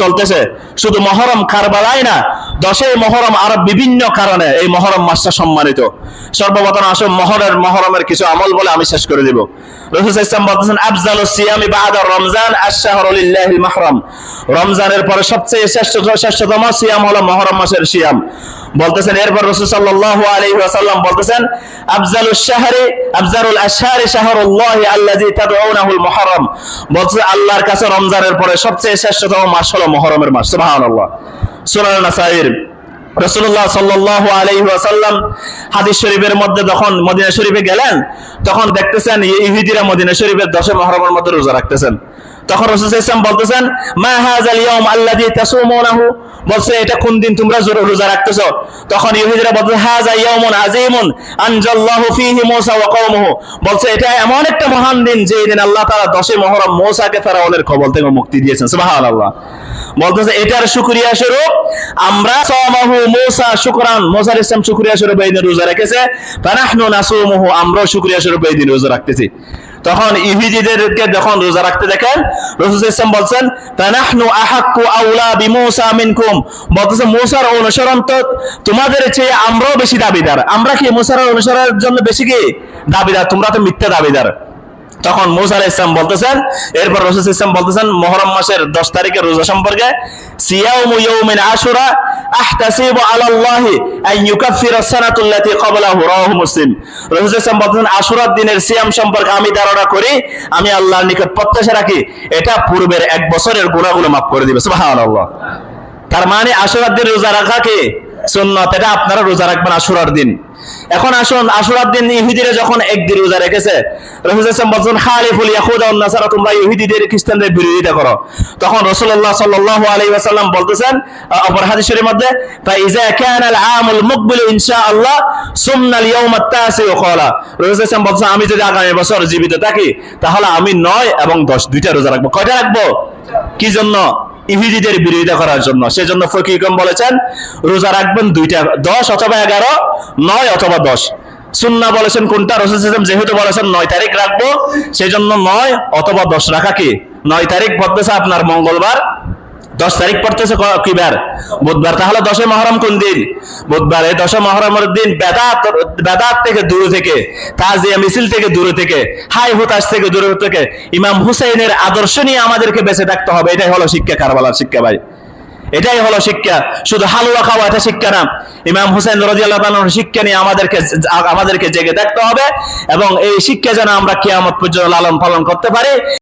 চলতেছে। শুধু মহরম কারবালাই না, দশই মহরম আর বিভিন্ন কারণে এই মহরম মাসটা সম্মানিত। সর্বপ্রথম আসুন মহরের মহরমের কিছু আমল বলে আমি শেষ করে দিব। রমজানের পরে সবচেয়ে শ্রেষ্ঠ শ্রেষ্ঠতম সিয়াম হলো মহরম মাসের সিয়াম। বলতেছেন, এরপর বলতেছেন আফজালুশ শাহরি, আফজালুল আশহারি শাহরুল্লাহি আল্লাহর কাছে রমজানের পরে সবচেয়ে শ্রেষ্ঠতম মাস হলো মুহররমের মাস। সুবহানাল্লাহ। নাসাইর রাসূলুল্লাহ সাল্লাল্লাহু আলাইহি ওয়াসাল্লাম হাদিস শরীফের মধ্যে যখন মদিনা শরীফে গেলেন, তখন দেখতেছেন ইহুদিরা মদিনা শরীফের দশে মহরমের মধ্যে রোজা রাখতেছেন। তখন রসুল ইসলাম বলতেছেন, মা হাজাল ইয়াউম আল্লাযী তাসুমুনাহু? বলছে, এটা কোন দিন তোমরা রোজা রাখতেছো? তখন ইহুদিরা বলছে হাজা আযীমুন আনজাল্লাহু ফীহি মূসা ওয়া কওমুহু। বলছে, এটা এমন একটা মহান দিন যে দিন আল্লাহ তাআলা 10 মুহররম মূসাকে ফেরাউনের কবল থেকে মুক্তি দিয়েছেন। সুবহানাল্লাহ। বলতেছে, এটার শুকরিয়া স্বরূপ, আমরা সামাহু মূসা, শুকরান, মূসা আলাইহিস সালাম শুকরিয়া স্বরূপ এই দিন রোজা রেখেছে। ফানাহনু নাসুমুহু, আমরাও শুকরিয়া স্বরূপ এই দিন রোজা রাখতেছি। তখন ইহুদিদেরকে যখন রোজা রাখতে দেখেন, রসুল ইসলাম বলছেন তানাহনু আহাক্কু আউলা বিমূসা মিনকুম। বলতেছে, মূসার অনুসরণ তো তোমাদের চেয়ে আমরাও বেশি দাবিদার। আমরা কি মূসার অনুসরণের জন্য বেশি কি দাবিদার? তোমরা তো মিথ্যা দাবিদার। তখন মুসা আলাইহিস সালাম বলতেছেন, এরপর রসুল ইসলাম বলতেছেন মহরম মাসের দশ তারিখের রোজা সম্পর্কে, সিয়াউমু ইয়াউমিন আশুরা দিনের সিয়াম সম্পর্কে আমি ধারণা করি, আমি নিকট প্রত্যাশা রাখি, এটা পূর্বের এক বছরের মাফ করে তার মানে দিন রোজা রাখা এটা আপনারা রোজা রাখবেন আশুরার দিন। এখন আসুন আশুরার দিন ইহুদিরা যখন একদিন রোজা রেখেছে, রসুল বলছেন, খালিফুল ইয়াহুদা তোমরা ইহুদিদের, খ্রিস্টানদের বিরোধিতা করো। তখন রাসূলুল্লাহ সাল্লাল্লাহু আলাইহি ওয়াসাল্লাম বলতেছেন অপর হাদিসের মধ্যে, ফাইজা কানা আল আমুল মুকবিল ইনশাআল্লাহ সুমনা আল ইয়াউম আত-তাসি ক্বালা রাসূল বলছেন, আমি যদি আগামী বছর জীবিত থাকি, তাহলে আমি নয় এবং দশ, দুইটা রোজা রাখব। কয়টা রাখব? কি জন্য? ইহুদিদের বিরোধিতা করার জন্য। সেজন্য ফকিরগম বলেছেন, রোজা রাখবেন দুইটা, দশ অথবা এগারো, নয় অথবা দশ। সুন্না বলেছেন কোনটা? রসুলাম যেহেতু বলেছেন নয় তারিখ রাখব, সেজন্য নয় অথবা দশ রাখা কি? নয় তারিখ পড়তেছে আপনার মঙ্গলবার। দশ তারিখ পড়তেছে ক- কি বার? বুধবার। তাহলে দশে মহরম কোন দিন? বুধবার। দশে মহরমের দিন বেদাত বেদাত থেকে দূরে থেকে, তাজিয়া মিছিল থেকে দূরে থেকে, হাই হুতাশ থেকে দূরে থেকে, ইমাম হুসাইনের আদর্শ নিয়ে আমাদেরকে বেঁচে থাকতে হবে। এটাই হলো শিক্ষা, কারবালার শিক্ষা ভাই। এটাই হলো শিক্ষা। শুধু হালুয়া খাওয়া এটা শিক্ষা না। ইমাম হুসেন রাদিয়াল্লাহু তাআলার শিক্ষা নিয়ে আমাদেরকে আমাদেরকে জেগে থাকতে হবে এবং এই শিক্ষা যেন আমরা কিয়ামত পর্যন্ত লালন পালন করতে পারি।